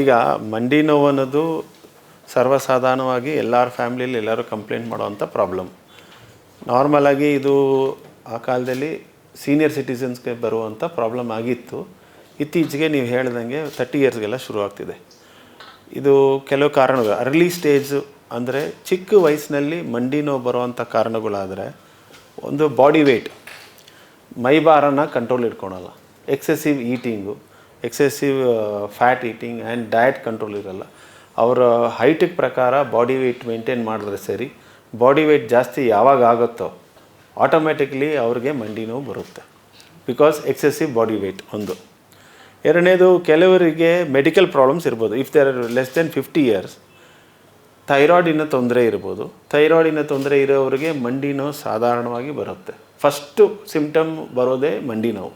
ಈಗ ಮಂಡಿ ನೋವು ಅನ್ನೋದು ಸರ್ವಸಾಧಾರಣವಾಗಿ ಎಲ್ಲರ ಫ್ಯಾಮಿಲಿಯಲ್ಲಿ ಎಲ್ಲರೂ ಕಂಪ್ಲೇಂಟ್ ಮಾಡುವಂಥ ಪ್ರಾಬ್ಲಮ್. ನಾರ್ಮಲಾಗಿ ಇದು ಆ ಕಾಲದಲ್ಲಿ ಸೀನಿಯರ್ ಸಿಟಿಸನ್ಸ್ಗೆ ಬರುವಂಥ ಪ್ರಾಬ್ಲಮ್ ಆಗಿತ್ತು. ಇತ್ತೀಚೆಗೆ ನೀವು ಹೇಳ್ದಂಗೆ ತರ್ಟಿ ಇಯರ್ಸ್ಗೆಲ್ಲ ಶುರು ಆಗ್ತಿದೆ. ಇದು ಕೆಲವು ಕಾರಣಗಳು. ಅರ್ಲಿ ಸ್ಟೇಜು ಅಂದರೆ ಚಿಕ್ಕ ವಯಸ್ಸಿನಲ್ಲಿ ಮಂಡಿ ನೋವು ಬರುವಂಥ ಕಾರಣಗಳಾದರೆ ಒಂದು ಬಾಡಿ ವೆಯ್ಟ್ ಮೈಬಾರನ control ಇಟ್ಕೊಳಲ್ಲ. Excessive eating. Excessive fat eating and diet control ಇರಲ್ಲ. ಅವರ ಹೈಟಿಗೆ ಪ್ರಕಾರ ಬಾಡಿ ವೆಯ್ಟ್ ಮೇಂಟೈನ್ ಮಾಡಿದ್ರೆ ಸರಿ. ಬಾಡಿ ವೆಯ್ಟ್ ಜಾಸ್ತಿ ಯಾವಾಗ ಆಗುತ್ತೋ ಆಟೋಮೆಟಿಕ್ಲಿ ಅವ್ರಿಗೆ ಮಂಡಿ ನೋವು ಬರುತ್ತೆ. ಬಿಕಾಸ್ ಎಕ್ಸೆಸಿವ್ ಬಾಡಿ ವೆಯ್ಟ್ ಒಂದು. ಎರಡನೇದು, ಕೆಲವರಿಗೆ ಮೆಡಿಕಲ್ ಪ್ರಾಬ್ಲಮ್ಸ್ ಇರ್ಬೋದು. If there less than fifty years ಥೈರಾಯ್ಡಿನ ತೊಂದರೆ ಇರ್ಬೋದು. ಥೈರಾಯ್ಡಿನ ತೊಂದರೆ ಇರೋರಿಗೆ ಮಂಡಿ ನೋವು ಸಾಧಾರಣವಾಗಿ ಬರುತ್ತೆ. ಫಸ್ಟು ಸಿಂಪ್ಟಮ್ ಬರೋದೇ ಮಂಡಿ ನೋವು.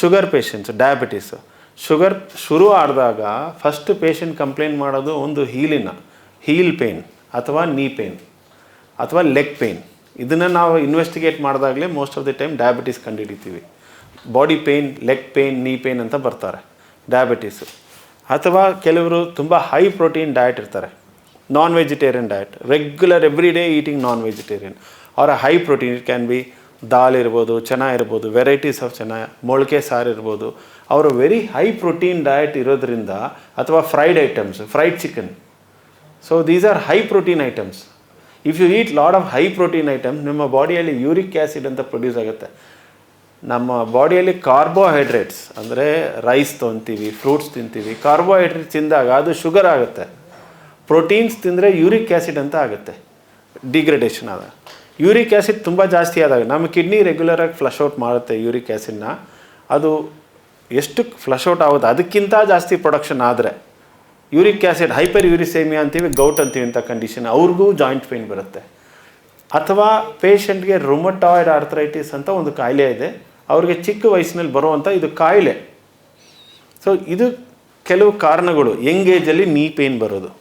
ಶುಗರ್ ಪೇಷಂಟ್ಸ್ ಡಯಾಬಿಟಿಸ್ ಶುಗರ್ ಶುರು ಆಡಿದಾಗ ಫಸ್ಟ್ ಪೇಷಂಟ್ ಕಂಪ್ಲೇಂಟ್ ಮಾಡೋದು ಒಂದು ಹೀಲಿನ ಹೀಲ್ ಪೇನ್ ಅಥವಾ ನೀ ಪೇನ್ ಅಥವಾ ಲೆಗ್ ಪೇನ್ ಇದನ್ನು ನಾವು investigate ಮಾಡಿದಾಗಲೇ most of the time diabetes ಕಂಡುಹಿಡಿತೀವಿ. Body pain leg pain knee pain ಅಂತ ಬರ್ತಾರೆ ಡಯಾಬಿಟೀಸು ಅಥವಾ ಕೆಲವರು ತುಂಬ ಹೈ ಪ್ರೋಟೀನ್ ಡಯಟ್ ಇರ್ತಾರೆ. Non vegetarian diet regular every day eating non vegetarian ಅವರ high protein it can be dal ಇರ್ಬೋದು ಚೆನ್ನ ಇರ್ಬೋದು ವೆರೈಟೀಸ್ ಆಫ್ ಚೆನ್ನ ಮೊಳಕೆ ಸಾರು ಇರ್ಬೋದು. ಅವರು ವೆರಿ ಹೈ ಪ್ರೋಟೀನ್ ಡಯಟ್ ಇರೋದ್ರಿಂದ ಅಥವಾ fried items fried chicken so these are high protein items if you eat load of high protein items ನಿಮ್ಮ ಬಾಡಿಯಲ್ಲಿ ಯೂರಿಕ್ ಆ್ಯಸಿಡ್ ಅಂತ ಪ್ರೊಡ್ಯೂಸ್ ಆಗುತ್ತೆ. ನಮ್ಮ ಬಾಡಿಯಲ್ಲಿ ಕಾರ್ಬೋಹೈಡ್ರೇಟ್ಸ್ ಅಂದರೆ ರೈಸ್ ತೊಗೊತೀವಿ ಫ್ರೂಟ್ಸ್ ತಿಂತೀವಿ. ಕಾರ್ಬೋಹೈಡ್ರೇಟ್ಸ್ ತಿಂದಾಗ ಅದು ಶುಗರ್ ಆಗುತ್ತೆ. ಪ್ರೋಟೀನ್ಸ್ ತಿಂದರೆ ಯೂರಿಕ್ ಆ್ಯಸಿಡ್ ಅಂತ ಆಗುತ್ತೆ. ಡಿಗ್ರೇಡೇಷನ್ ಆದ. ಯೂರಿಕ್ ಆ್ಯಸಿಡ್ ತುಂಬ ಜಾಸ್ತಿ ಆದಾಗ ನಮ್ಮ ಕಿಡ್ನಿ ರೆಗ್ಯುಲರಾಗಿ ಫ್ಲಶ್ ಔಟ್ ಮಾಡುತ್ತೆ ಯೂರಿಕ್ ಆ್ಯಸಿಡ್ನ ಅದು ಎಷ್ಟು ಫ್ಲಶ್ ಔಟ್ ಆಗುತ್ತೆ? ಅದಕ್ಕಿಂತ ಜಾಸ್ತಿ ಪ್ರೊಡಕ್ಷನ್ ಆದರೆ. ಯೂರಿಕ್ ಆ್ಯಸಿಡ್ ಹೈಪರ್ ಯೂರಿಸೇಮಿಯಾ ಅಂತೀವಿ ಗೌಟ್ ಅಂತೀವಿ ಅಂತ ಕಂಡೀಷನ್ ಅವ್ರಿಗೂ ಜಾಯಿಂಟ್ ಪೇನ್ ಬರುತ್ತೆ. ಅಥವಾ ಪೇಷಂಟ್ಗೆ ರೊಮಟಾಯ್ಡ್ ಆರ್ಥರೈಟಿಸ್ ಅಂತ ಒಂದು ಕಾಯಿಲೆ ಇದೆ. ಅವ್ರಿಗೆ ಚಿಕ್ಕ ವಯಸ್ಸಿನಲ್ಲಿ ಬರುವಂಥ ಇದು ಕಾಯಿಲೆ. ಸೊ ಇದು ಕೆಲವು ಕಾರಣಗಳು. ಯಂಗ್ ಏಜಲ್ಲಿ ನೀ ಪೇನ್ ಬರೋದು.